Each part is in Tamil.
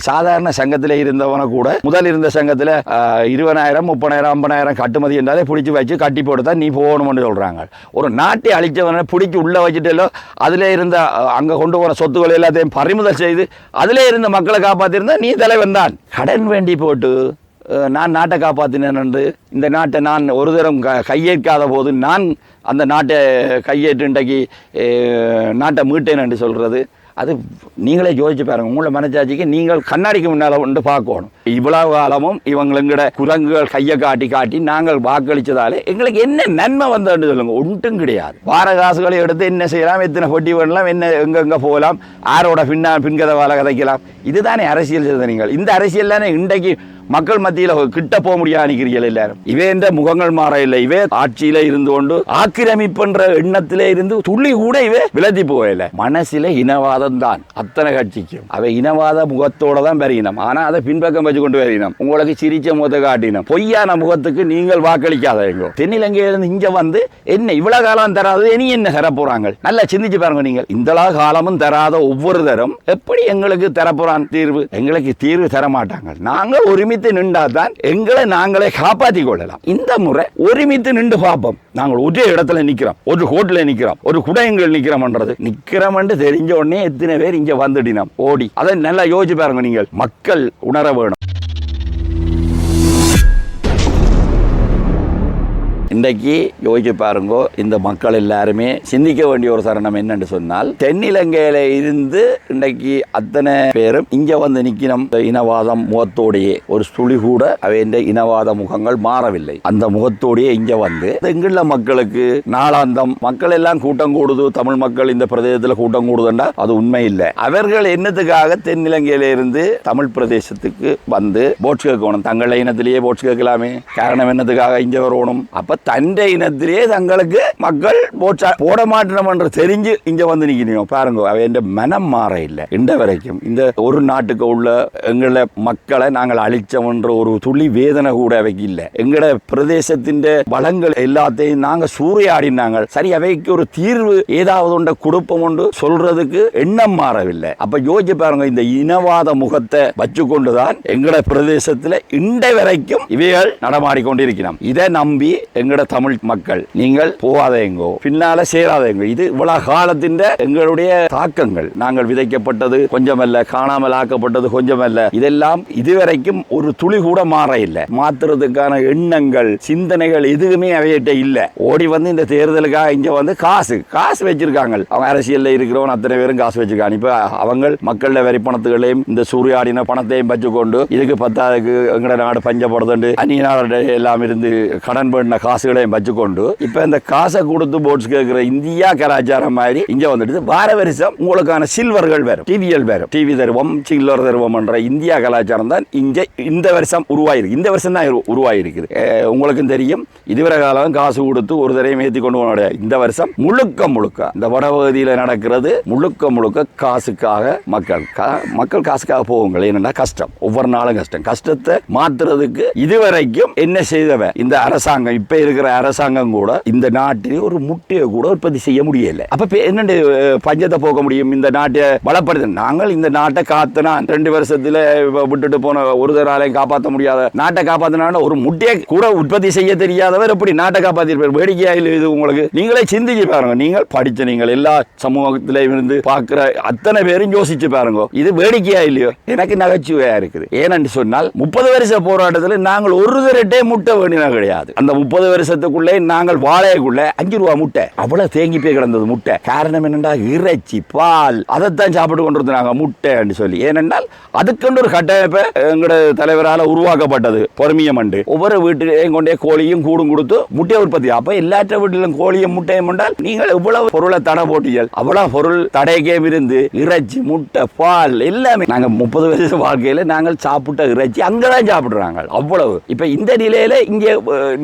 சாதாரண சங்கத்தில் இருந்தவன கூட முதல் இருந்த சங்கத்தில் இருபதாயிரம் முப்பதாயிரம் ஐம்பதாயிரம் கட்டுமதி என்றாலே பிடிச்சி வச்சு கட்டி போட்டு தான் நீ போகணும்னு சொல்கிறாங்க ஒரு நாட்டை அழித்தவனை பிடிச்சி உள்ளே வச்சுட்டோ அதில் இருந்த அங்கே கொண்டு போகிற சொத்துக்கள் எல்லாத்தையும் பறிமுதல் செய்து அதிலே இருந்த மக்களை காப்பாற்றிருந்தா நீ தலைவன் தான். கடன் வேண்டி போட்டு நான் நாட்டை காப்பாற்றினேன் என்று இந்த நாட்டை நான் ஒரு தரம் க கையேற்காத போது நான் அந்த நாட்டை கையேற்று இன்றைக்கு நாட்டை மீட்டேன் என்று சொல்கிறது அது நீங்களே யோசிச்சு பாருங்க. உங்களை மனசாட்சிக்கு நீங்கள் கண்ணாடிக்கு முன்னால் வந்து பார்க்கணும். இவ்வளவு காலமும் இவங்களுங்கட குரங்குகள் கையை காட்டி காட்டி நாங்கள் வாக்களிச்சதாலே எங்களுக்கு என்ன நன்மை வந்ததுன்னு சொல்லுங்க. ஒன்றும் கிடையாது. வார காசுகளை எடுத்து என்ன செய்யலாம்? எத்தனை பொட்டி பண்ணலாம் என்ன எங்கெங்கே போகலாம்? ஆரோட பின்னா பின்கதை வேலை கதைக்கலாம். இதுதானே அரசியல் சிந்தனைகள். இந்த அரசியல் தானே இன்றைக்கு மக்கள் மத்தியில் கிட்ட போக முடியாது நினைக்கிறீர்கள் எல்லாரும். இவே இந்த முகங்கள் மாற இல்லை. இவே ஆட்சியில இருந்து கொண்டு ஆக்கிரமிப்புன்ற எண்ணத்திலே இருந்து துள்ளி கூட இவே விலத்தி போகல. மனசில இனவாதம் தான் அத்தனை கட்சிக்கும். அவை இனவாத முகத்தோட தான் பெருகினம். ஆனா அதை பின்பக்கம் வச்சு கொண்டு வரணும் உங்களுக்கு சிரிச்ச முகத்தை காட்டினோம். பொய்யான முகத்துக்கு நீங்கள் வாக்களிக்காதீங்க தென்னிலங்கையிலிருந்து இங்க வந்து என்ன இவ்வளவு காலம் தராது இனி என்ன தர போறாங்க நல்லா சிந்திச்சு பாருங்க நீங்கள். இந்த காலமும் தராத ஒவ்வொரு தரம் எப்படி எங்களுக்கு தரப்போறான் தீர்வு? எங்களுக்கு தீர்வு தர மாட்டாங்க நாங்கள் ஒருமித்த ஒருமித்து நின்றாதான் எங்களை நாங்களே காப்பாற்றி கொள்ளலாம் இந்த முறை ஒருமித்து நின்று பார்ப்போம் நாங்கள் ஒரே இடத்துல நிக்கிறோம் ஒரு ஹோட்டலில் நிக்கிறோம் ஒரு குடையங்கள் நிக்கிறோம்ன்றது நிற்கிறோம்னு தெரிஞ்ச உடனே எத்தனை பேர் இங்க வந்துடினோம். ஓடி. அதை நல்லா யோசிச்சு பாருங்க நீங்கள். மக்கள் உணர வேணும். இன்றைக்கு யோசிச்சு பாருங்கோ இந்த மக்கள் எல்லாருமே சிந்திக்க வேண்டிய ஒரு தருணம் என்னன்னு சொன்னால் தென்னிலங்கையில இருந்து இன்றைக்கு அத்தனை பேரும் இங்க வந்து நிக்கணும் இனவாதம் முகத்தோடையே ஒரு சுழி கூட அவையின் இனவாத முகங்கள் மாறவில்லை. அந்த முகத்தோடையே இங்க வந்து எங்குள்ள மக்களுக்கு நாளாந்தம் மக்கள் எல்லாம் கூட்டம் கூடுது தமிழ் மக்கள் இந்த பிரதேசத்தில் கூட்டம் கூடுதுண்டா அது உண்மை இல்லை. அவர்கள் என்னத்துக்காக தென்னிலங்கையில இருந்து தமிழ் பிரதேசத்துக்கு வந்து போட்ஸ் கேட்கணும். தங்கள் இனத்திலேயே போட்ஸ் கேட்கலாமே. காரணம் என்னத்துக்காக இங்க வரணும்? அப்ப தண்டை இனத்திலே தங்களுக்கு மக்கள் போட்சா போட மாட்டோம் என்று தெரிஞ்சு இங்க வந்து நிக்கிறீங்க பாருங்க அவன் மனம் மாற இல்லை இந்த வரைக்கும் இந்த ஒரு நாட்டுக்கு உள்ள எங்களை மக்களை நாங்கள் அழிச்சோம்ன்ற ஒரு துளி வேதனை கூட அவைக்கு இல்லை. எங்கட பிரதேசத்தின் வளங்கள் எல்லாத்தையும் நாங்கள் சூறையாடினாங்க சரி அவைக்கு ஒரு தீர்வு ஏதாவது உண்ட குடுப்பம் உண்டு சொல்றதுக்கு எண்ணம் மாறவில்லை. அப்ப யோசிச்சு பாருங்க இந்த இனவாத முகத்தை வச்சு கொண்டுதான் எங்கள பிரதேசத்தில் இண்ட வரைக்கும் இவைகள் நடமாடிக்கொண்டிருக்கிறோம் இதை நம்பி எங்கட தமிழ் மக்கள் நீங்கள் போகாதேங்கோ பின்னால சேராதேங்கோ இது இவ்வளவு காலத்தின் எங்களுடைய தாக்கங்கள். நாங்கள் விதைக்கப்பட்டது கொஞ்சமல்ல காணாமல் ஆக்கப்பட்டது கொஞ்சமல்ல. இதெல்லாம் இதுவரைக்கும் ஒரு துளி கூட மாற இல்லை. மாத்துறதுக்கான எண்ணங்கள் சிந்தனைகள் எதுவுமே அவையிட்ட இல்லை. ஓடி வந்து இந்த தேர்தலுக்காக இங்க வந்து காசு காசு வச்சிருக்காங்க. அவங்க அரசியல்ல இருக்கிறவன் அத்தனை பேரும் காசு வச்சிருக்காங்க. இப்ப அவங்க மக்கள வரி பணத்துகளையும் இந்த சூறையாடின பணத்தையும் வச்சுக்கொண்டு இதுக்கு பத்தாவதுக்கு எங்கட நாடு பஞ்சப்படுதுண்டு. அந்நிய நாடு எல்லாம் இருந்து கடன் பண்ண காசுகளையும் வச்சுக்கொண்டு இப்போ இந்த காசை கொடுத்து போட்ஸ் கேட்குற இந்தியா கலாச்சாரம் மாதிரி இங்கே வந்துட்டு வார வருஷம் உங்களுக்கான சில்வர்கள் வரும். டிவிஎல் வரும். டிவி தருவோம் சில்லர் தருவம்ன்ற இந்தியா கலாச்சாரம் தான் இங்கே இந்த வருஷம் உருவாயிருக்கு. இந்த வருஷம் தான் உருவாயிருக்குது உங்களுக்கும் தெரியும். இதுவரை காலம் காசு கொடுத்து ஒரு தரையும் ஏற்றி கொண்டு போன இந்த வருஷம் முழுக்க முழுக்க இந்த வடபகுதியில் நடக்கிறது முழுக்க முழுக்க காசுக்காக மக்கள் கா- மக்கள் காசுக்காக போகுங்கள். ஏன்னா கஷ்டம். ஒவ்வொரு நாளும் கஷ்டம். கஷ்டத்தை மாத்துறதுக்கு இதுவரைக்கும் என்ன செய்தவன்? இந்த அரசாங்கம் இப்போ இருக்கிற அரசாங்கம் கூட இந்த நாட்டில் ஒரு முட்டையை கூட உற்பத்தி செய்ய முடியல. அப்ப இப்ப என்னண்டு பஞ்சத்தை போக்க முடியும்? இந்த நாட்டை வளப்படுத்த நாங்கள் இந்த நாட்டை காத்தனா ரெண்டு வருஷத்துல விட்டுட்டு போன ஒரு தராலையும் காப்பாற்ற முடியாத நாட்டை காப்பாத்தினா ஒரு முட்டையை கூட உற்பத்தி செய்ய தெரியாதவர் எப்படி நாட்டை காப்பாத்திருப்பார்? வேடிக்கையா இல்லை இது உங்களுக்கு. நீங்களே சிந்திச்சு பாருங்க. நீங்கள் படிச்ச நீங்கள் எல்லா சமூகத்திலையும் இருந்து பார்க்குற அத்தனை பேரும் யோசிச்சு பாருங்க. இது வேடிக்கையா இல்லையோ? எனக்கு நகைச்சுவையா இருக்குது. ஏனென்று சொன்னால் முப்பது வருஷ போராட்டத்தில் நாங்கள் ஒரு தரட்டே முட்டை வேண்டினா கிடையாது. அந்த முப்பது வருஷத்துக்குள்ளே நாங்கள் வாழைக்குள்ள அஞ்சு ரூபா முட்டை. அவ்வளவு தேங்கி போய் கிடந்தது முட்டை. காரணம் என்னண்டா இறைச்சி பால். அதைத்தான் சாப்பிட்டு கொண்டு இருந்தாங்க முட்டைன்னு சொல்லி. ஏனென்றால் அதுக்கென்று ஒரு கட்டமைப்பை எங்களோட தலைவரால் உருவாக்கப்பட்டது. பொறுமையம் மண்டு ஒவ்வொரு வீட்டிலையும் கொண்டே கோழியும் கூடும் கொடுத்து முட்டை உற்பத்தி. அப்போ எல்லாற்ற வீட்டிலும் கோழியும் முட்டையும் உண்டால் நீங்கள் இவ்வளவு பொருளை தடை போட்டீர்கள்? அவ்வளவு பொருள் தடைக்கே இருந்து இறைச்சி முட்டை பால் எல்லாமே நாங்க முப்பது வயசு வாழ்க்கையில நாங்கள் சாப்பிட்ட இறைச்சி அங்கதான் சாப்பிடுறாங்க. அவ்வளவு. இப்ப இந்த நிலையில இங்கே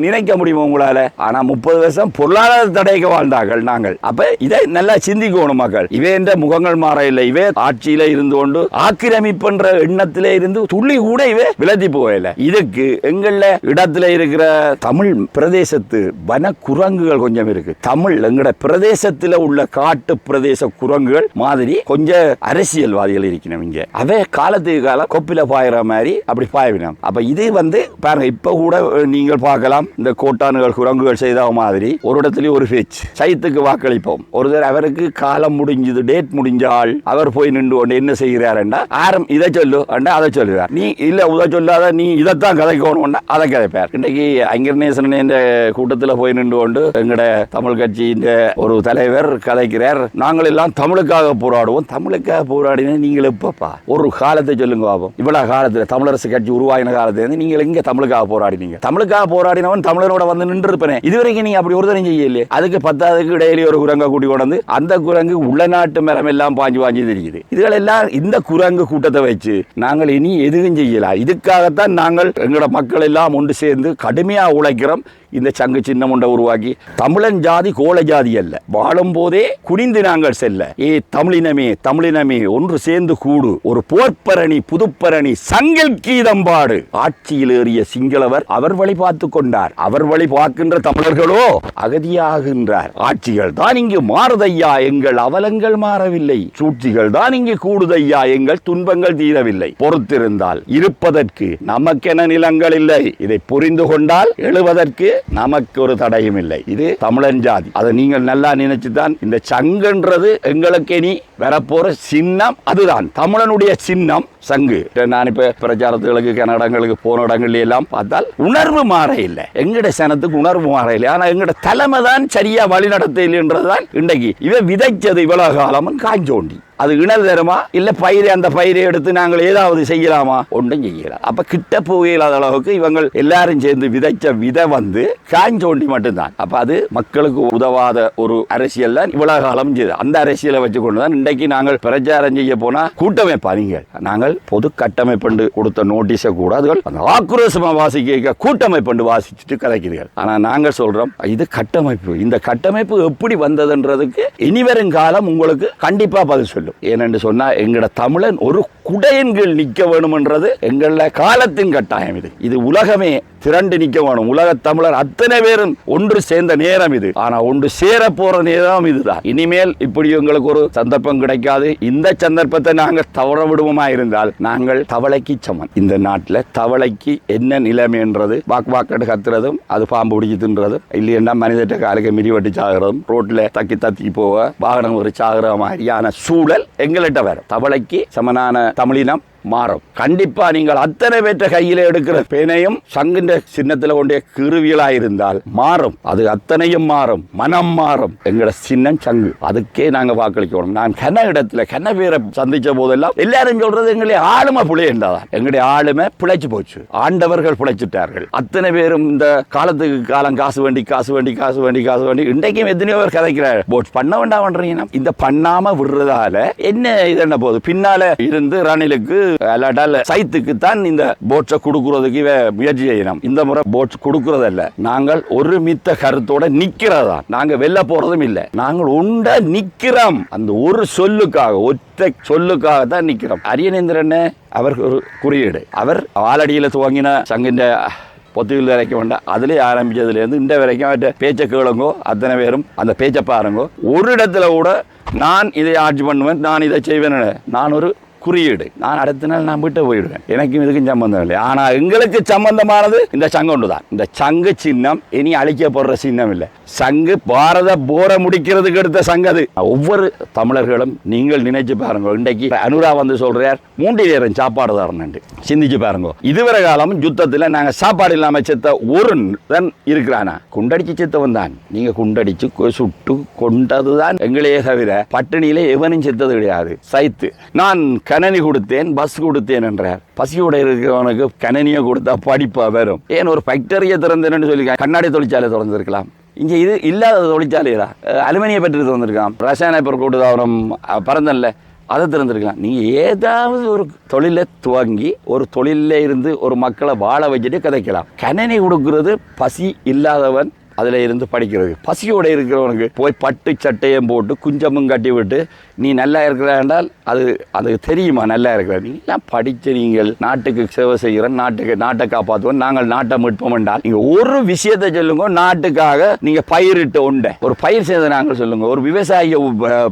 நினைக்க முடியும்? உங்களால. ஆனா முப்பது வருஷம் பொருளாதார தடைக்கு வாழ்ந்தார்கள் நாங்கள். அப்ப இதை நல்லா சிந்திக்கணும் மக்கள். இவே என்ற முகங்கள் மாற இல்லை. இவே ஆட்சியில இருந்து கொண்டு ஆக்கிரமிப்புன்ற எண்ணத்திலே இருந்து துள்ளி கூட இவே விலத்தி போகல. இதுக்கு எங்கள இடத்துல இருக்கிற தமிழ் பிரதேசத்து வன குரங்குகள் கொஞ்சம் இருக்கு. தமிழ் எங்கட பிரதேசத்துல உள்ள காட்டு பிரதேச குரங்குகள் மாதிரி கொஞ்சம் அரசியல்வாதிகள் இருக்கணும் இங்க. அவே காலத்துக்கு காலம் கொப்பில பாயிற மாதிரி அப்படி பாயவினோம். அப்ப இது வந்து பாருங்க இப்ப கூட நீங்கள் பார்க்கலாம். இந்த கோட்டானுகள் குரங்குகள் செய்த மாதிரி ஒரு இடத்துலயும் ஒரு பேச்சு. சைத்துக்கு வாக்களிப்போம். ஒருத்தர் அவருக்கு காலம் முடிஞ்சது டேட் முடிஞ்சால் அவர் போய் நின்று கொண்டு என்ன செய்கிறார் ஆரம் இதை சொல்லு அதை சொல்லுவார் நீ இல்ல உதை சொல்லாத நீ இதைத்தான் கதைக்கணும் அதை கதைப்பார். இன்றைக்கு ஐங்கர்நேசன் என்ற கூட்டத்தில் போய் நின்று கொண்டு எங்கட தமிழ் கட்சியின் ஒரு தலைவர் கதைக்கிறார். நாங்கள் எல்லாம் தமிழுக்காக போராடுவோம். தமிழுக்காக போராடினா நீங்கள் எப்பப்பா? ஒரு காலத்தை சொல்லுங்க பாப்போம் இவ்வளவு காலத்தில் தமிழரசு கட்சி உருவாகின காலத்துல இருந்து நீங்கள் எங்க தமிழுக்காக போராடினீங்க? தமிழுக்காக போராடினவன் தமிழனோட வந்து நின்று இருப்பேன் இதுவரைக்கும் நீங்க அப்படி ஒருத்தரும் செய்யலையே. அதுக்கு பத்தாவதுக்கு இடையிலே ஒரு குரங்கை கூட்டி கொண்டு அந்த குரங்கு உள்நாட்டு மரம் எல்லாம் பாஞ்சு பாஞ்சு தெரியுது. இதுகளெல்லாம் இந்த குரங்கு கூட்டத்தை வச்சு நாங்கள் இனி எதுவும் செய்யலாம் இதுக்காகத்தான் நாங்கள் எங்களோட மக்கள் எல்லாம் ஒன்று சேர்ந்து கடுமையா உழைக்கிறோம். இந்த சங்கு சின்னம் ஒன்றை உருவாக்கி. தமிழன் ஜாதி கோல ஜாதி அல்ல. வாழும் போதே குனிந்து நாங்கள் செல்ல. ஏ தமிழினமே தமிழினமே ஒன்று சேர்ந்து கூடு. ஒரு போர்ப்பரணி புதுப்பரணி சங்கில் கீதம்பாடு ஆட்சியில் ஏறிய சிங்களவர் அவர் வழி பார்த்து கொண்டார். அவர் வழி பார்க்கின்ற தமிழர்களோ அகதியாகின்றார். ஆட்சிகள் தான் இங்கு மாறுதையா எங்கள் அவலங்கள் மாறவில்லை. சூழ்ச்சிகள் தான் இங்கு கூடுதையா எங்கள் துன்பங்கள் தீரவில்லை. பொறுத்திருந்தால் இருப்பதற்கு நமக்கென நிலங்கள் இல்லை. இதை புரிந்து கொண்டால் எழுவதற்கு நமக்கு ஒரு தடையும் இல்லை. இது தமிழன் ஜாதி. அதை நீங்கள் நல்லா நினைச்சுதான் இந்த சங்குன்றது எங்களுக்கு இனி வரப்போற சின்னம் அதுதான். தமிழனுடைய சின்னம் சங்கு. நான் இப்ப பிரச்சாரத்துகளுக்கு கன்னடங்களுக்கு போன இடங்கள்ல எல்லாம் பார்த்தால் உணர்வு மாற இல்லை. எங்கட சனத்துக்கு உணர்வு மாற இல்லை. ஆனா எங்கட தலைமை தான் சரியா வழி நடத்த இல்லைன்றதுதான் இன்றைக்கு. இவன் விதைச்சது இவ்வளவு காலமும் காஞ்சோண்டி. அது இணல் தருமா? இல்லை பயிரை அந்த பயிரை எடுத்து நாங்கள் ஏதாவது செய்யலாமா? ஒன்றும் செய்யலாம் அப்போ கிட்ட போயில்லாத அளவுக்கு இவங்க எல்லாரும் சேர்ந்து விதைச்ச விதை வந்து காஞ்சோண்டி மட்டும்தான். அப்போ அது மக்களுக்கு உதவாத ஒரு அரசியல் தான் இவ்வளவு காலம் செய்து அந்த அரசியலை வச்சு கொண்டு தான் இன்றைக்கு நாங்கள் பிரச்சாரம் செய்ய போனால் கூட்டமைப்பா நீங்கள்? நாங்கள் பொது கட்டமைப்பு கொடுத்த நோட்டீஸை கூட அதுகள் அந்த ஆக்ரோஷமாக வாசிக்க கூட்டமைப்பு வாசிச்சுட்டு கலைக்கிறீர்கள் ஆனால் நாங்கள் சொல்கிறோம் இது கட்டமைப்பு. இந்த கட்டமைப்பு எப்படி வந்ததுன்றதுக்கு இனிவரும் காலம் உங்களுக்கு கண்டிப்பாக பதில் வேண்டும். ஏனென்று சொன்னா எங்கட தமிழன் ஒரு குடையின் கீழ் நிக்க வேணும்ன்றது எங்கள காலத்தின் கட்டாயம் இது. இது உலகமே திரண்டு நிற்க வேணும் உலக தமிழர் அத்தனை பேரும் ஒன்று சேர்ந்த நேரம் இது. ஆனா ஒன்று சேர போற நேரம் இதுதான். இனிமேல் இப்படி எங்களுக்கு ஒரு சந்தர்ப்பம் கிடைக்காது. இந்த சந்தர்ப்பத்தை நாங்கள் தவற விடுவோமா இருந்தால் நாங்கள் தவளைக்கு சமன் இந்த நாட்டில் தவளைக்கு என்ன நிலைமைன்றது வாக்கு வாக்கெட்டு கத்துறதும் அது பாம்பு பிடிச்சி தின்றதும் இல்லைன்னா மனிதட்ட காலுக்கு மிரி வட்டி சாகிறதும் ரோட்டில் தக்கி தத்தி போக வாகனம் ஒரு சாகிற மாதிரியான சூழல் எங்கள்கிட்ட வரும். தவளைக்கு சமனான தமிழினம் மாறும். கண்டிப்பா நீங்கள் அத்தனை பேற்ற கையில எடுக்கிற பேனையும் சங்கின்ற சின்னத்தில் கொண்டே கிருவியலா இருந்தால் மாறும். அது அத்தனையும் மாறும். மனம் மாறும். எங்கட சின்னம் சங்கு. அதுக்கே நாங்க வாக்களிக்கணும். நான் கன இடத்துல கன பேரை சந்திச்ச போதெல்லாம் எல்லாரும் சொல்றது எங்களுடைய ஆளுமை பிழையன்றதான் எங்களுடைய ஆளுமை பிழைச்சு போச்சு. ஆண்டவர்கள் பிழைச்சிட்டார்கள். அத்தனை பேரும் இந்த காலத்துக்கு காலம் காசு வேண்டி காசு வேண்டி காசு வேண்டி காசு வேண்டி இன்றைக்கும் எத்தனையோ பேர் கதைக்கிறார். போட் பண்ண வேண்டாம் பண்றீங்கன்னா இந்த பண்ணாம விடுறதால என்ன இது என்ன போகுது? பின்னால இருந்து ரணிலுக்கு அல்லாட்டால் சைத்துக்கு தான் இந்த போட்ஸை கொடுக்கறதுக்கு முயற்சி செய்யணும் இந்த முறை போட்ஸ் கொடுக்கறதல்ல. நாங்கள் ஒரு மித்த கருத்தோட நிக்கிறதா? நாங்க வெளில போறதும் இல்லை. நாங்கள் உண்ட நிக்கிறோம். அந்த ஒரு சொல்லுக்காக ஒற்றை சொல்லுக்காக தான் நிக்கிறோம். அரியநேந்திரன் அவர் ஒரு குறியீடு. அவர் ஆலடியில் துவங்கின சங்கின்ற பொத்துவில் வரைக்கும் வேண்டாம் அதுலேயே ஆரம்பிச்சதுலேருந்து இந்த வரைக்கும் அவற்ற பேச்சை கேளுங்கோ அத்தனை பேரும் அந்த பேச்சை பாருங்கோ. ஒரு இடத்துல கூட நான் இதை ஆட்சி பண்ணுவேன் நான் இதை செய்வேன் நான் ஒரு குறியீடு. நான் அடுத்த நாள் நான் விட்டு போயிடுவேன். எனக்கும் இதுக்கும் சம்பந்தம் இல்லை. ஆனால் எங்களுக்கு சம்பந்தமானது இந்த சங்கொண்டு தான் இந்த சங்கு சின்னம் இனி அழிக்கப்படுற சின்னம் இல்லை. சங்கு பாரத போரை முடிக்கிறதுக்கு எடுத்த சங்கு அது. ஒவ்வொரு தமிழர்களும் நீங்கள் நினைச்சு பாருங்க இன்றைக்கு அனுரா வந்து சொல்றார் மூன்று நேரம் சாப்பாடு தரணுண்டு சிந்திச்சு பாருங்க. இதுவரை காலம் யுத்தத்தில் நாங்கள் சாப்பாடு இல்லாமல் செத்த ஒரு தான் இருக்கிறானா? குண்டடிச்சு செத்தவன் தான். நீங்க குண்டடிச்சு கொ- சுட்டு கொண்டதுதான் எங்களையே தவிர பட்டினியிலே எவனும் செத்தது கிடையாது. சைத்து நான் கணனி கொடுத்தேன் பஸ் கொடுத்தேன் என்றார். பசியோட இருக்கிறவனுக்கு கணனியை கொடுத்தா படிப்பா வரும். ஏன் ஒரு ஃபேக்டரியை திறந்தேன்னு சொல்லி கண்ணாடி தொழிற்சாலை திறந்திருக்கலாம். இங்கே இது இல்லாத தொழிற்சாலையா அலுமினிய பற்றி வந்திருக்கான். ரசாயன பொருட்கள் தாவரம் பறந்தல்ல அதை திறந்துருக்கலாம். நீங்கள் ஏதாவது ஒரு தொழிலை துவங்கி ஒரு தொழிலில் இருந்து ஒரு மக்களை வாழ வச்சுட்டு கதைக்கலாம். கணனி கொடுக்கறது பசி இல்லாதவன் அதில் இருந்து படிக்கிறது பசியோட இருக்கிறவனுக்கு போய் பட்டு சட்டையும் போட்டு குஞ்சமும் கட்டி விட்டு நீ நல்லா இருக்கிறா என்றால் அது அது தெரியுமா நல்லா இருக்கிற? நீங்களாம் படித்த நீங்கள் நாட்டுக்கு சேவை செய்கிறோம் நாட்டுக்கு நாட்டை காப்பாற்றுவோம் நாங்கள் நாட்டை மீட்போம் என்றால் நீங்கள் ஒரு விஷயத்தை சொல்லுங்க நாட்டுக்காக நீங்கள் பயிரிட்டு உண்டை. ஒரு பயிர் செய்த நாங்கள் சொல்லுங்க. ஒரு விவசாயியை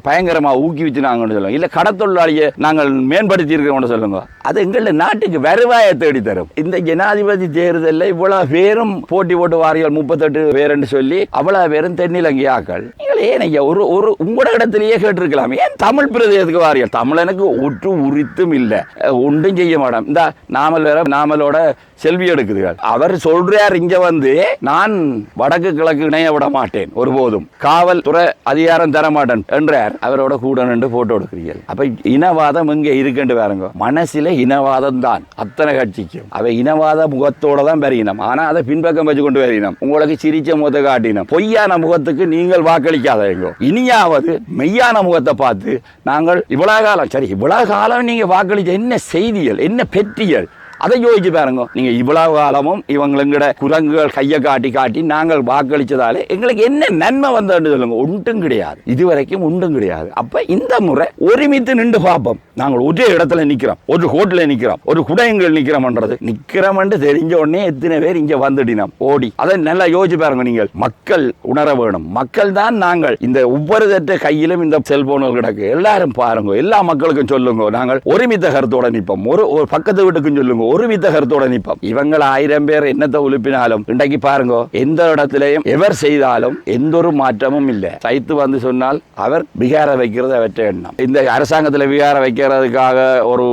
பயங்கரமாக ஊக்குவிச்சு நாங்கள் சொல்லுங்க. இல்லை கடத்தொழிலாளியை நாங்கள் மேம்படுத்தி இருக்கிறோம்னு சொல்லுங்க. அது எங்கள நாட்டுக்கு வருவாயை தேடி தரும் இந்த ஜனாதிபதி தேர்தலில் இவ்வளோ பேரும் போட்டி போட்டு வாரிகள் முப்பத்தெட்டு பேருன்னு சொல்லி அவ்வளோ பேரும் தென்னிலங்கை ஆக்கள் நீங்கள் ஏன் ஐயா ஒரு ஒரு உங்களோட இடத்துலயே கேட்டிருக்கலாம். ஏன் தமிழ் பிரதேசத்துக்கு வாரியல் தமிழனுக்கு ஒற்று உரித்தும் இல்லை. ஒன்றும் செய்ய மாட்டோம் இந்த நாமல் வேற நாமலோட செல்வி எடுக்குதுகள். அவர் சொல்றார் இங்க வந்து நான் வடக்கு கிழக்கு இணைய விட மாட்டேன் ஒருபோதும். காவல்துறை அதிகாரம் தர மாட்டேன் என்றார். அவரோட கூட நின்று போட்டோ எடுக்கிறீர்கள். அப்ப இனவாதம் இங்க இருக்குன்னு பாருங்க. மனசுல இனவாதம் தான் அத்தனை கட்சிக்கும். அவ இனவாத முகத்தோட தான் பெரியனம். ஆனா அதை பின்பக்கம் வச்சு கொண்டு வரையினம் உங்களுக்கு சிரிச்ச முகத்தை காட்டினோம். பொய்யான முகத்துக்கு நீங்கள் வாக்களிக்காதீங்க. இனியாவது மெய்யான முகத்தை பார்த்து நாங்கள் இவ்வளோ காலம் சரி இவ்வளோ காலம் நீங்கள் வாக்களித்த என்ன செய்திகள் என்ன பெற்றியல் அதை யோசிச்சு பாருங்க. நீங்க இவ்வளவு காலமும் இவங்களுங்கிட குரங்குகள் கையை காட்டி காட்டி நாங்கள் வாக்களிச்சதாலே எங்களுக்கு என்ன நன்மை வந்ததுன்னு சொல்லுங்க. ஒன்றும் கிடையாது. இதுவரைக்கும் ஒன்றும் கிடையாது. அப்ப இந்த முறை ஒருமித்து நின்று பார்ப்போம். நாங்கள் ஒரே இடத்துல நிக்கிறோம். ஒரு ஹோட்டல நிக்கிறோம். ஒரு குடையங்கள் நிக்கிறோம்ன்றது. நிக்கிறோம்னு தெரிஞ்ச உடனே எத்தனை பேர் இங்க வந்துடினோம் ஓடி. அதை நல்லா யோசிச்சு பாருங்க நீங்கள். மக்கள் உணர வேணும். மக்கள் தான் நாங்கள். இந்த ஒவ்வொரு தட்ட கையிலும் இந்த செல்போன்கள் கிடக்கு. எல்லாரும் பாருங்க. எல்லா மக்களுக்கும் சொல்லுங்க. நாங்கள் ஒருமித்த கருத்தோட நிற்போம். ஒரு ஒரு பக்கத்து வீட்டுக்கும் சொல்லுங்க. ஒருமித்த கருத்தோட நிற்போம் இவங்க ஆயிரம் பேர் என்னத்தை உழுப்பினாலும் இன்றைக்கு பாருங்க எந்த இடத்திலையும் எவர் செய்தாலும் எந்த ஒரு மாற்றமும் இல்லை சைத்து வந்து சொன்னால் அவர் விகார வைக்கிறது அவற்றை எண்ணம் இந்த அரசாங்கத்தில் விகார வைக்கிறதுக்காக ஒரு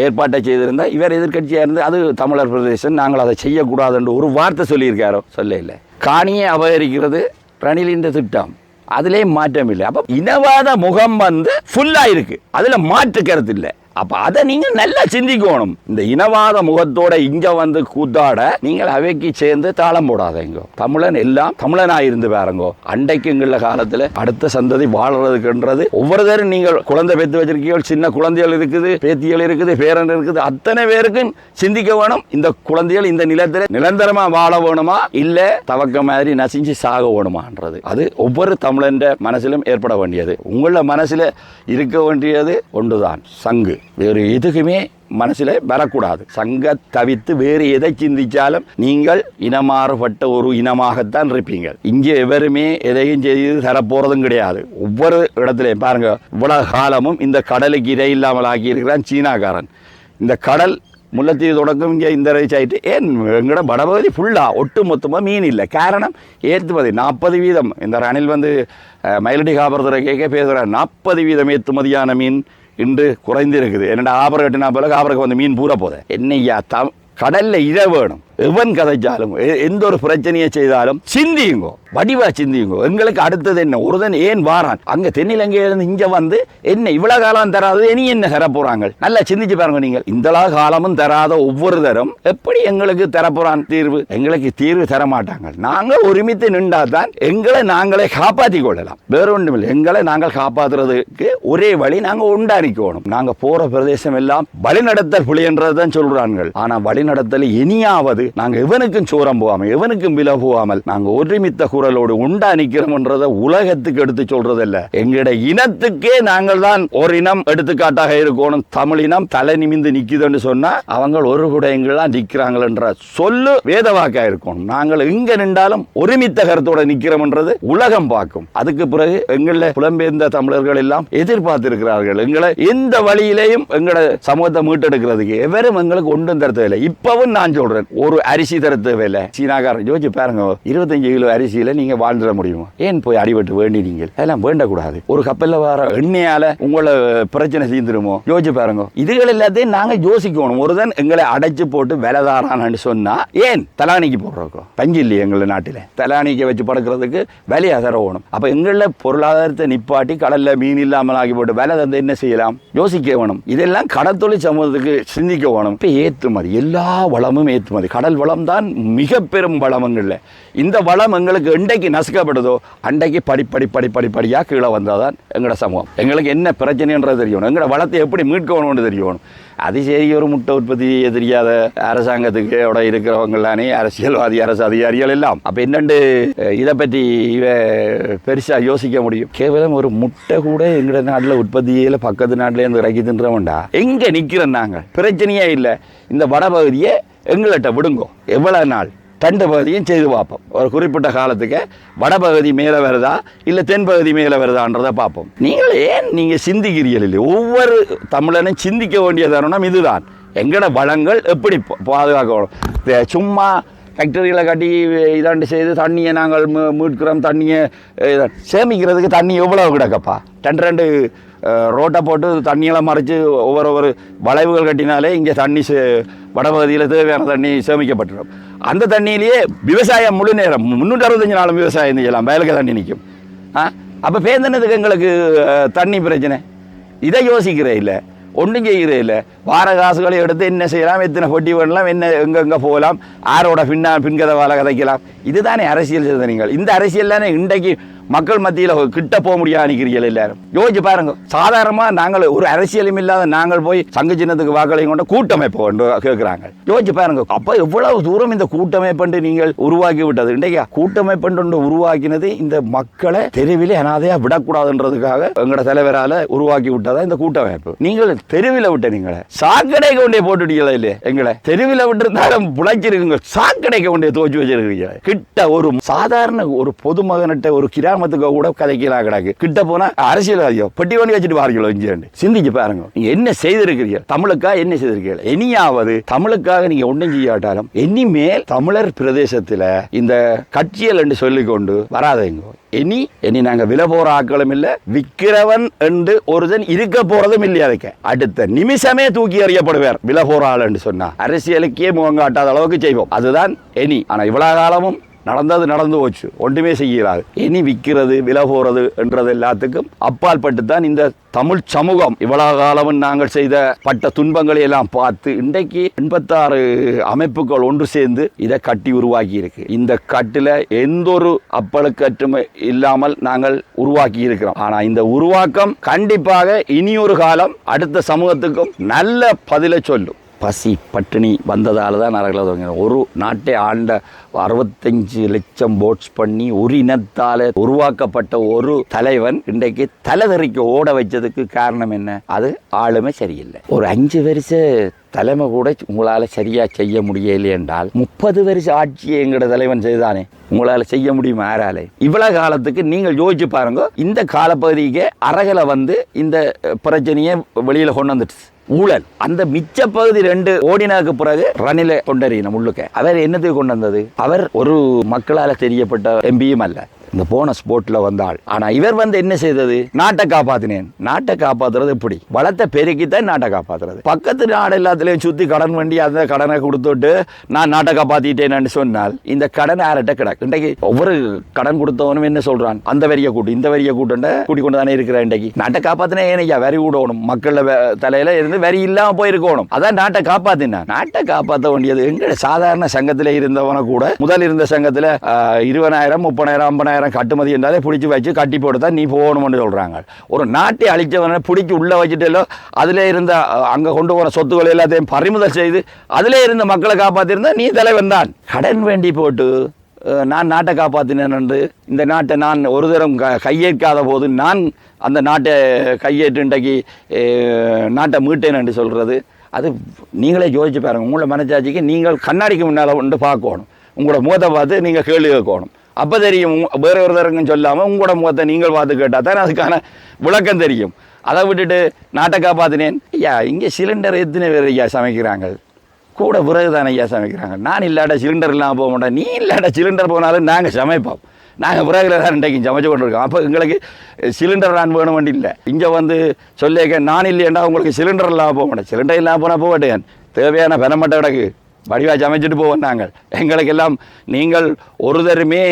ஏற்பாட்டை செய்திருந்தால் இவர் எதிர்க்கட்சியாக இருந்து அது தமிழர் பிரதேசம் நாங்கள் அதை செய்யக்கூடாதுன்னு ஒரு வார்த்தை சொல்லியிருக்காரோ சொல்ல இல்லை காணியை அபகரிக்கிறது ரணிலின் திட்டம் அதிலே மாற்றம் இல்லை அப்போ இனவாத முகம் வந்து ஃபுல்லாக இருக்குது அதில் மாற்று கருத்து இல்லை அப்போ அதை நீங்கள் நல்லா சிந்திக்கணும். இந்த இனவாத முகத்தோட இங்கே வந்து கூத்தாட நீங்கள் அவைக்கு சேர்ந்து தாளம் போடாதீங்க. தமிழன் எல்லாம் தமிழனாக இருந்து பாருங்க அண்டைக்குங்குள்ள காலத்தில் அடுத்த சந்ததி வாழறதுக்குன்றது ஒவ்வொருத்தரும் நீங்கள் குழந்தை பெற்று வச்சிருக்கீங்க சின்ன குழந்தைகள் இருக்குது பேத்திகள் இருக்குது பேரன் இருக்குது. அத்தனை பேருக்கும் சிந்திக்க வேணும். இந்த குழந்தைகள் இந்த நிலத்தில் நிரந்தரமாக வாழ வேணுமா? இல்லை தவக்க மாதிரி நசிஞ்சு சாக வேணுமான்றது. அது ஒவ்வொரு தமிழன் மனசிலும் ஏற்பட வேண்டியது. உங்கள மனசில் இருக்க வேண்டியது ஒன்றுதான். சங்கு. வேறு எதுக்குமே மனசில் வரக்கூடாது. சங்க தவித்து வேறு எதை சிந்திச்சாலும் நீங்கள் இனமாறுபட்ட ஒரு இனமாகத்தான் இருப்பீங்க. இங்கே எவருமே எதையும் செய்து தரப்போகிறதும் கிடையாது. ஒவ்வொரு இடத்துலையும் பாருங்க இவ்வளவு காலமும் இந்த கடலுக்கு இதை இல்லாமல் ஆக்கியிருக்கிறான் சீனாக்காரன். இந்த கடல் முல்லைத்தீவு தொடக்கம் இங்கே இந்த ரீச் ஆகிட்டு ஏன் எங்களோட வடபகுதி ஃபுல்லாக ஒட்டு மொத்தமாக மீன் இல்லை. காரணம் ஏற்றுமதி நாற்பது வீதம். இந்த ரணில் வந்து மயிலடி காபரத்துறை கேட்க பேசுகிறார் நாற்பது வீதம் ஏற்றுமதியான மீன் இன்று குறைந்திருக்குது. என்னடா ஆபரை கட்டினா போல ஆபருக்கு வந்து மீன் பூரா போதே. என்னையா த கடலில் இட வேணும். எவன் கதைச்சாலும் எந்த ஒரு பிரச்சனையை செய்தாலும் சிந்தியுங்கோ வடிவா சிந்தியுங்கோ எங்களுக்கு அடுத்தது என்ன? ஒருதன் ஏன் வாரான்? அங்க தென்னிலங்கையிலிருந்து இங்க வந்து என்ன இவ்வளவு காலம் தராது இனி என்ன தர போகிறாங்க நல்லா சிந்திச்சு பாருங்க நீங்கள். இந்த காலமும் தராத ஒவ்வொரு தரம் எப்படி எங்களுக்கு தரப்போறான் தீர்வு? எங்களுக்கு தீர்வு தர மாட்டாங்க நாங்கள் ஒருமித்து நின்றாதான் எங்களை நாங்களே காப்பாற்றி கொள்ளலாம். வேற ஒன்றும் இல்லை எங்களை நாங்கள் காப்பாத்துறதுக்கு ஒரே வழி நாங்கள் உண்டானிக்கணும் நாங்கள் போற பிரதேசம் எல்லாம் வழிநடத்தல் புலி என்றதான் சொல்றாங்க ஆனா வழிநடத்தல் இனியாவது நாங்கள் எவனுக்கும் சோரம் போகாமல் எவனுக்கும் வில போகாமல் நாங்க ஒருமித்த குரலோடு உண்டா நிக்கிறோம்ன்றத உலகத்துக்கு எடுத்து சொல்றதல்ல. எங்கட இனத்துக்கே நாங்கள் தான் ஒரு இனம் எடுத்துக்காட்டாக இருக்கணும். தமிழ் இனம் தலை நிமிந்து நிற்குதுன்னு சொன்னா அவங்க ஒரு கூட எங்கெல்லாம் நிற்கிறாங்கன்ற சொல்லு வேதவாக்கா இருக்கணும். நாங்கள் எங்க நின்றாலும் ஒருமித்த கருத்தோட நிற்கிறோம்ன்றது உலகம் பார்க்கும். அதுக்கு பிறகு எங்கள புலம்பெயர்ந்த தமிழர்கள் எல்லாம் எதிர்பார்த்திருக்கிறார்கள். எங்களை எந்த வழியிலையும் எங்களோட சமூகத்தை மீட்டெடுக்கிறதுக்கு எவரும் எங்களுக்கு ஒன்றும் தர இப்பவும் நான் சொல்றேன் ஒரு அரிசி தர தேவையில்லை. சீனாக்காரன் யோசிச்சு பாருங்க இருபத்தஞ்சு கிலோ அரிசியில நீங்க வாழ்ந்துட முடியுமா? ஏன் போய் அடிபட்டு வேண்டி நீங்கள் அதெல்லாம் வேண்டக்கூடாது. ஒரு கப்பல்ல வர எண்ணெயால உங்களை பிரச்சனை செய்துருமோ யோசிச்சு பாருங்க. இதுகள் எல்லாத்தையும் நாங்க யோசிக்கணும். ஒருதன் எங்களை அடைச்சு போட்டு விலதாரான்னு சொன்னா ஏன் தலானிக்கு போடுறோம் பஞ்சு இல்லையே எங்களை நாட்டில். தலானிக்க வச்சு படுக்கிறதுக்கு விலையா தரவணும். அப்ப எங்கள பொருளாதாரத்தை நிப்பாட்டி கடல்ல மீன் இல்லாமல் ஆகி போட்டு விலை தந்து என்ன செய்யலாம்? யோசிக்க வேணும். இதெல்லாம் கடத்தொழில் சமூகத்துக்கு சிந்திக்க வேணும். இப்ப ஏற்றுமதி எல்லா வளமும் ஏற்றுமதி. கடல் கடல் வளம் தான் மிக பெரும் வளமங்களில். இந்த வளம் எங்களுக்கு இன்றைக்கு நசுக்கப்படுதோ அன்றைக்கு படிப்படி படி படியாக கீழே வந்தால் தான் எங்களோட சமூகம். எங்களுக்கு என்ன பிரச்சனைன்றது தெரியணும் எங்களோட வளத்தை எப்படி மீட்கணும்னு தெரியணும் அது சரி ஒரு முட்டை உற்பத்தி தெரியாத அரசாங்கத்துக்கு ஓட இருக்கிறவங்களானே அரசியல்வாதி அரசு அதிகாரிகள் எல்லாம் அப்போ என்னண்டு இதை பற்றி இவ பெருசாக யோசிக்க முடியும் கேவலம் ஒரு முட்டை கூட எங்களோட நாட்டில் உற்பத்தியில் பக்கத்து நாட்டிலேருந்து இறக்கி தின்றவன்டா எங்கே நிற்கிறோம் நாங்கள் பிரச்சனையே இல்லை இந்த வடபகுதியை எங்கள்கிட்ட விடுங்கோ எவ்வளோ நாள் தண்டு பகுதியும் செய்து பார்ப்போம். ஒரு குறிப்பிட்ட காலத்துக்கு வடபகுதி மேலே வருதா இல்லை தென்பகுதி மேலே வருதான்றதை பார்ப்போம். நீங்கள் ஏன் நீங்கள் சிந்திக்கிறீர்கள் இல்லை ஒவ்வொரு தமிழனும் சிந்திக்க வேண்டிய தருணம் இதுதான். எங்கட வளங்கள் எப்படி பாதுகாக்கணும் சும்மா ஃபேக்டரிகளை கட்டி இதாண்டு செய்து தண்ணியை நாங்கள் மீட்கிறோம் தண்ணியை சேமிக்கிறதுக்கு தண்ணி எவ்வளோ கிடக்கப்பா? ரெண்டு ரெண்டு ரோட்டை போட்டு தண்ணியெல்லாம் மறைச்சு ஒவ்வொரு ஒவ்வொரு வளைவுகள் கட்டினாலே இங்கே தண்ணி சே வடபகுதியில் தேவையான தண்ணி சேமிக்கப்பட்டுடும். அந்த தண்ணியிலேயே விவசாயம் முழு நேரம் முந்நூற்றி அறுபத்தஞ்சு நாளும் விவசாயம் செய்யலாம். வயலுக்கு தண்ணி நிற்கும். ஆ? அப்போ பேந்தனதுக்கு எங்களுக்கு தண்ணி பிரச்சனை? இதை யோசிக்கிறே இல்லை. ஒன்றும் செய்கிறே இல்லை. வார காசுகளை எடுத்து என்ன செய்யலாம்? எத்தனை பொட்டி பண்ணலாம் என்ன எங்கெங்கே போகலாம்? ஆரோட பின்னா பின்கதை வாழ கதைக்கலாம். இதுதானே அரசியல் சிந்தனைகள். இந்த அரசியல் தானே இன்றைக்கு மக்கள் மத்தியில் கிட்ட போக முடியாது நிற்கிறீர்கள் எல்லாரும். யோசிச்சு பாருங்க. சாதாரணமாக நாங்கள் ஒரு அரசியலும் இல்லாத நாங்கள் போய் சங்க சின்னத்துக்கு வாக்களையும் கொண்டு கூட்டமைப்பு கொண்டு கேட்குறாங்க. யோசிச்சு பாருங்க. அப்போ எவ்வளவு தூரம் இந்த கூட்டமைப்பு நீங்கள் உருவாக்கி விட்டது? இன்றைக்கு கூட்டமைப்பு உருவாக்கினது இந்த மக்களை தெருவில் அனாதையாக விடக்கூடாதுன்றதுக்காக எங்களோட தலைவரால் உருவாக்கி விட்டதா இந்த கூட்டமைப்பு? நீங்கள் தெருவில் விட்ட நீங்களே. சாக்கடைக்கு கொண்டே போட்டுட்டீங்களா இல்லையே எங்களை? தெருவில் விட்டுருந்தாலும் பிழைச்சிருக்குங்க. சாக்கடை கொண்டே துவச்சி வச்சிருக்கீங்க கிட்ட ஒரு சாதாரண ஒரு பொதுமகனட்ட ஒரு கிராமத்துக்கு கூட கதைக்கலாம் கிடக்கு கிட்ட போனா அரசியல்வாதியோ பெட்டி பண்ணி வச்சுட்டு பாருங்களோ இங்கே சிந்திச்சு பாருங்க. நீங்க என்ன செய்திருக்கிறீர்கள்? தமிழுக்காக என்ன செய்திருக்கீர்கள் இனியாவது தமிழுக்காக நீங்க ஒன்றும் செய்யாட்டாலும் இனிமேல் தமிழர் பிரதேசத்துல இந்த கட்சியல் என்று சொல்லிக்கொண்டு வராதீங்க. இனி இனி நாங்க வில போற ஆக்களும் இல்ல விக்கிறவன் என்று ஒருதன் இருக்க போறதும் இல்லையா அதுக்கு? அடுத்த நிமிஷமே தூக்கி எறியப்படுவார் வில போற ஆள் என்று சொன்னா. அரசியலுக்கே முகம் காட்டாத அளவுக்கு செய்வோம். அதுதான் இனி. ஆனா இவ்வளவு காலமும் நடந்தது நடந்து போச்சு. ஒன்றுமே செய்கிறார் இனி விற்கிறது விலை போகிறது என்றது எல்லாத்துக்கும் அப்பால் பட்டுத்தான் தான் இந்த தமிழ் சமூகம் இவ்வளவு காலமும் நாங்கள் செய்த பட்ட துன்பங்களை எல்லாம் பார்த்து இன்றைக்கு எண்பத்தாறு அமைப்புகள் ஒன்று சேர்ந்து இதை கட்டி உருவாக்கி இருக்கு இந்த கட்டில எந்த ஒரு அப்பழுக்கற்றுமை இல்லாமல் நாங்கள் உருவாக்கி இருக்கிறோம் ஆனா இந்த உருவாக்கம் கண்டிப்பாக இனியொரு காலம் அடுத்த சமூகத்துக்கும் நல்ல பதிலை சொல்லும். பசி பட்டினி வந்ததால் தான் நரகல ஒரு நாட்டை ஆண்ட அறுபத்தஞ்சு லட்சம் போட்ஸ் பண்ணி ஒரு இனத்தால் உருவாக்கப்பட்ட ஒரு தலைவன் இன்றைக்கு தலைதறிக்கு ஓட வச்சதுக்கு காரணம் என்ன? அது ஆளுமே சரியில்லை. ஒரு அஞ்சு வருஷ தலைமை கூட உங்களால் சரியாக செய்ய முடியலை என்றால் முப்பது வருஷ ஆட்சியை எங்களோட தலைவன் செய்தானே? உங்களால் செய்ய முடியுமா யாராலே? இவ்வளோ காலத்துக்கு நீங்கள் யோசிச்சு பாருங்க இந்த காலப்பகுதிக்கு அரகலை வந்து இந்த பிரச்சனையை வெளியில் கொண்டு வந்துட்டு ஊழல். அந்த மிச்ச பகுதி ரெண்டு ஓடினாக்கு பிறகு ரணில கொண்டறியணும் உள்ளுக்க. அவர் என்னத்துக்கு கொண்டு வந்தது? அவர் ஒரு மக்களால் தெரியப்பட்ட எம்பியும் அல்ல. இந்த போன ஸ்போர்ட்டில் வந்தாள். ஆனா இவர் வந்து என்ன செய்தது? நாட்டை காப்பாத்தினேன். நாட்டை காப்பாத்துறது எப்படி? பலத்தை பெருக்கித்தான் நாட்டை காப்பாத்துறது. பக்கத்து நாடு எல்லாத்துலயும் சுத்தி கடன் வண்டி அந்த கடனை கொடுத்துட்டு நான் நாட்டை காப்பாத்திட்டேன்னு சொன்னால் இந்த கடன் யார்கிட்ட கிடக்கு? இன்றைக்கு ஒவ்வொரு கடன் கொடுத்தவனும் என்ன சொல்றான்? அந்த வரிய கூட்டு இந்த வரிய கூட்டுண்ட கூட்டி கொண்டு தானே இருக்கிற இன்றைக்கு? நாட்டை காப்பாத்தினே ஏனையா வரி விடணும் மக்கள் தலையில இருந்து வரி இல்லாம போயிருக்கணும். அதான் நாட்டை காப்பாத்தினா. நாட்டை காப்பாற்ற வேண்டியது எங்க? சாதாரண சங்கத்துல இருந்தவன கூட முதல் இருந்த சங்கத்துல இருபதாயிரம் முப்பதாயிரம் ஐம்பதாயிரம் கட்டுமதி என்றாலே பிடிச்சி வச்சு கட்டி போட்டு தான் நீ போகணும்னு சொல்கிறாங்க ஒரு நாட்டை அழிச்சவனை பிடிச்சி உள்ளே வச்சுட்டோ அதில் இருந்த அங்கே கொண்டு போகிற சொத்துக்களை எல்லாத்தையும் பறிமுதல் செய்து அதிலே இருந்த மக்களை காப்பாத்திருந்தா நீ தலைவன் தான். கடன் வேண்டி போட்டு நான் நாட்டை காப்பாற்றினேன் என்று இந்த நாட்டை நான் ஒரு தரம் க கையேற்காத போது நான் அந்த நாட்டை கையேற்று இன்றைக்கு நாட்டை மீட்டேன் என்று சொல்கிறது அது நீங்களே யோசிச்சு பாருங்கள் உங்களோட மனச்சாட்சிக்கு நீங்கள் கண்ணாடிக்கு முன்னால் வந்து பார்க்கணும். உங்களோட முகத்தை பார்த்து நீங்கள் கேள்வி கேட்கணும். அப்போ தெரியும் வேறு ஒருத்தருக்கும் சொல்லாமல் உங்களோட முகத்தை நீங்கள் பார்த்து கேட்டால் தான் அதுக்கான விளக்கம் தெரியும். அதை விட்டுட்டு நாட்டை காப்பாற்றினேன் ஐயா இங்கே சிலிண்டர் எத்தனை பேர் ஐயா சமைக்கிறாங்க? கூட பிறகு தானே ஐயா சமைக்கிறாங்க? நான் இல்லாட்ட சிலிண்டர் இல்லாமல் போக மாட்டேன். நீ இல்லாட்ட சிலிண்டர் போனாலும் நாங்கள் சமைப்போம். நாங்கள் பிறகுல தான் இன்றைக்கு சமைச்சு கொண்டிருக்கோம். அப்போ எங்களுக்கு சிலிண்டர் நான் வேணும் வேண்டி இல்லை. இங்கே வந்து சொல்லிக்க நான் இல்லையேண்டா உங்களுக்கு சிலிண்டர் இல்லாமல் போக மாட்டேன். சிலிண்டர் இல்லாமல் போனால் போக மாட்டேன் தேவையான பெனமட்ட கிடக்கு. வடிவாச்சு சமைச்சிட்டு போவோம் நாங்கள். எங்களுக்கெல்லாம் நீங்கள் ஒரு தருமே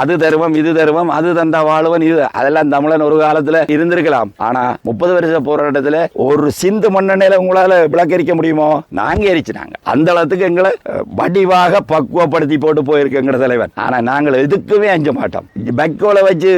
அது தருவம் இது தருவம் அது தந்தா வாழுவன் இது அதெல்லாம் தமிழன் ஒரு காலத்துல இருந்திருக்கலாம். ஆனா முப்பது வருஷ போராட்டத்துல ஒரு சிந்து மண்ணெண்ணையில உங்களால விளக்கரிக்க முடியுமோ? நாங்க எரிச்சினாங்க அந்த அளவுக்கு எங்களை வடிவாக பக்குவப்படுத்தி போட்டு போயிருக்கு எங்கட தலைவன் ஆனா நாங்கள் எதுக்குமே அஞ்ச மாட்டோம். பெக்கோல வச்சு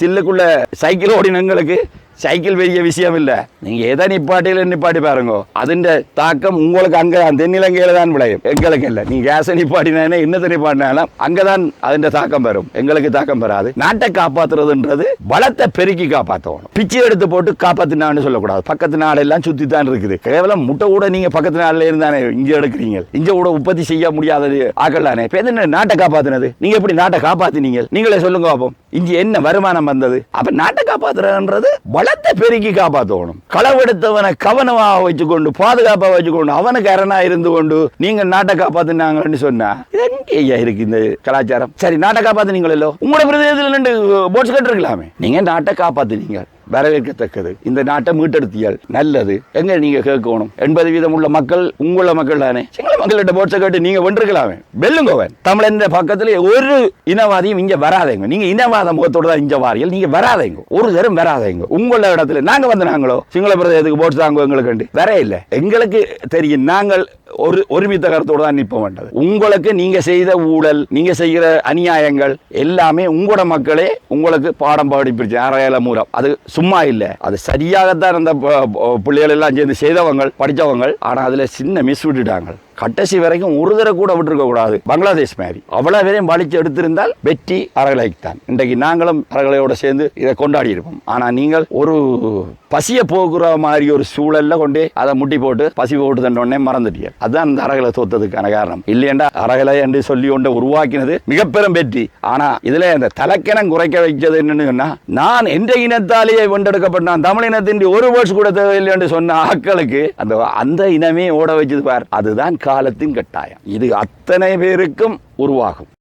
சில்லுக்குள்ள சைக்கிள் ஓடினங்களுக்கு சைக்கிள் பெரிய விஷயம் இல்லை நீங்கள் எதை நிப்பாட்டியில் நிப்பாட்டி பாருங்க. அதுண்ட தாக்கம் உங்களுக்கு அங்கே தென்னிலங்கையில் தான் விளையும். எங்களுக்கு இல்லை. நீங்கள் கேஸை நிப்பாட்டினா இன்னத்தை நிப்பாட்டினாலும் அங்கே தான் அதுண்ட தாக்கம் பெறும் எங்களுக்கு தாக்கம் வராது. நாட்டை காப்பாற்றுறதுன்றது வளத்தை பெருக்கி காப்பாற்றணும் பிச்சை எடுத்து போட்டு காப்பாற்றினான்னு சொல்லக்கூடாது. பக்கத்து நாடெல்லாம் சுற்றி தான் இருக்குது. கேவலம் முட்டை கூட நீங்கள் பக்கத்து நாடில் இருந்தானே இங்கே எடுக்கிறீங்க. இங்கே கூட உற்பத்தி செய்ய முடியாத ஆக்கள் தானே இப்போ என்ன நாட்டை காப்பாற்றினது நீங்கள் எப்படி நாட்டை காப்பாற்றினீங்க நீங்களே சொல்லுங்க பார்ப்போம் இங்கே என்ன வருமானம் வந்தது? அப்போ நாட்டை காப்பாற்றுறதுன்றது வளத்தை பெருக்கி காப்பாற்றணும் களவெடுத்தவனை கவனமாக வச்சுக்கொண்டு பாதுகாப்பாக வச்சுக்கொண்டு அவனுக்கு அரணா இருந்து கொண்டு நீங்கள் நாட்டை காப்பாற்றினாங்கன்னு சொன்னா இது எங்கேயா இருக்கு இந்த கலாச்சாரம்? சரி நாட்டை காப்பாற்றினீங்களோ உங்களோட பிரதேசத்தில் ரெண்டு போட்ஸ் கட்டிருக்கலாமே. நீங்கள் நாட்டை காப்பாற்றினீங்க வரவேற்கத்தக்கது. இந்த நாட்டை மீட்டெடுத்தியால் நல்லது. எங்க நீங்க கேட்கணும். எண்பது வீதம் உள்ள மக்கள் உங்கள மக்கள் தானே. சிங்கள மக்கள்கிட்ட போட்ஸை கேட்டு நீங்க வென்றிருக்கலாமே. வெல்லுங்கோவன். தமிழன் பக்கத்துல ஒரு இனவாதியும் இங்க வராதேங்க. நீங்க இனவாத முகத்தோட தான் இங்க வாரியல். நீங்க வராதேங்க. ஒரு தரம் வராதேங்க. உங்கள இடத்துல நாங்க வந்து நாங்களோ? சிங்கள பிரதேசத்துக்கு போட்ஸ் தாங்க எங்களுக்கு வர இல்லை. எங்களுக்கு தெரியும். நாங்கள் ஒரு ஒருமித்த கருத்தோடு தான் நிற்ப வேண்டது உங்களுக்கு நீங்க செய்த ஊழல் நீங்க செய்கிற அநியாயங்கள் எல்லாமே உங்களோட மக்களே உங்களுக்கு பாடம் படிப்பிருச்சு அறையில மூலம் அது சும்மா இல்லை. அது சரியாகத்தான் அந்த ப- பிள்ளைகள் எல்லாம் சேர்ந்து செய்தவங்க படித்தவங்க ஆனால் அதில் சின்ன மிஸ் விட்டுட்டாங்க. கடைசி வரைக்கும் ஒரு தடவை கூட விட்டுருக்க கூடாது. பங்களாதேஷ் மாதிரி. அவ்வளவு பேரையும் வலிச்சு எடுத்திருந்தால் வெற்றி அரகலைக்கு தான் இன்றைக்கு நாங்களும் அரகலையோட சேர்ந்து இதை கொண்டாடி இருப்போம். ஆனா நீங்கள் ஒரு பசிய போக்குற மாதிரி ஒரு சூழல்ல கொண்டு அதை முட்டி போட்டு பசி போட்டு தண்டோடனே மறந்துட்டீங்க. அதுதான் அந்த அரகலை தோத்ததுக்கான காரணம். இல்லையண்டா அரகலை என்று சொல்லி கொண்டு உருவாக்கினது மிகப்பெரும் வெற்றி. ஆனா இதுல அந்த தலைக்கணம் குறைக்க வைச்சது என்னன்னு சொன்னா நான் எந்த இனத்தாலேயே வென்றெடுக்கப்பட்டான் தமிழ் இனத்தின் ஒரு வேர்ட்ஸ் கூட தேவையில்லை என்று சொன்ன ஆக்களுக்கு அந்த அந்த இனமே ஓட வச்சது பார். அதுதான் காலத்தின் கட்டாயம். இது அத்தனை பேருக்கும் உருவாகும்.